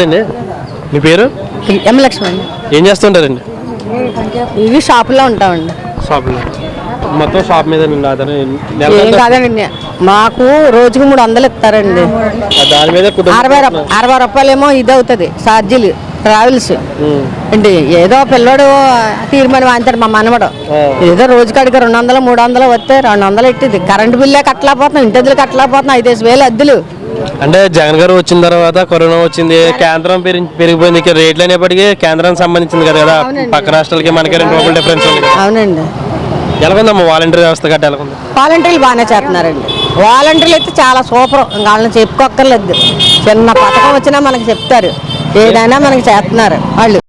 అండి. మీ పేరు? ఎం లక్ష్మణ్. ఏం చేస్తుంటారండి? ఇవి షాపులో ఉంటామండి. షాప్లో మొత్తం షాప్ మీద ఏం కాదండి మాకు రోజుకు మూడు వందలు ఇస్తారండి. దాని మీద అరవై రూప- అరవై రూపాయలేమో ఇది అవుతుంది ఛార్జీలు. ట్రావెల్స్. అండి ఏదో పిల్లోడు తీర్మానం వాంతాడు మా మనవడు. ఏదో రోజు కాడికి రెండు వందలు మూడు వందలు వస్తే రెండు వందలు ఎట్టింది కరెంటు బిల్లే కట్టలేకపోతున్నాం ఇంటి అద్దెలు కట్టలేకపోతున్నాం ఐదేసి వేలు అద్దెలు. అంటే జగన్ గారు వచ్చిన తర్వాత కరోనా వచ్చింది కేంద్రం పెరిగి పెరిగిపోయింది రేట్లు అనేప్పటికీ కేంద్రానికి సంబంధించింది కదా కదా. పక్క రాష్ట్రాలకి మనకి రెండు రూపాయల డిఫరెన్స్ ఉంది అవునండి. ఎలాగుందమ్మా వాలంటీర్ వ్యవస్థ గట్ట ఎలాగుంది? వాలంటీర్లు బాగానే చేస్తున్నారండి. వాలంటీర్లు అయితే చాలా సూపర్. ఇంకా వాళ్ళని చెప్పుకోక్కర్లేదు. చిన్న పథకం వచ్చినా మనకి చెప్తారు. ఏదైనా మనకి చేస్తున్నారు వాళ్ళు.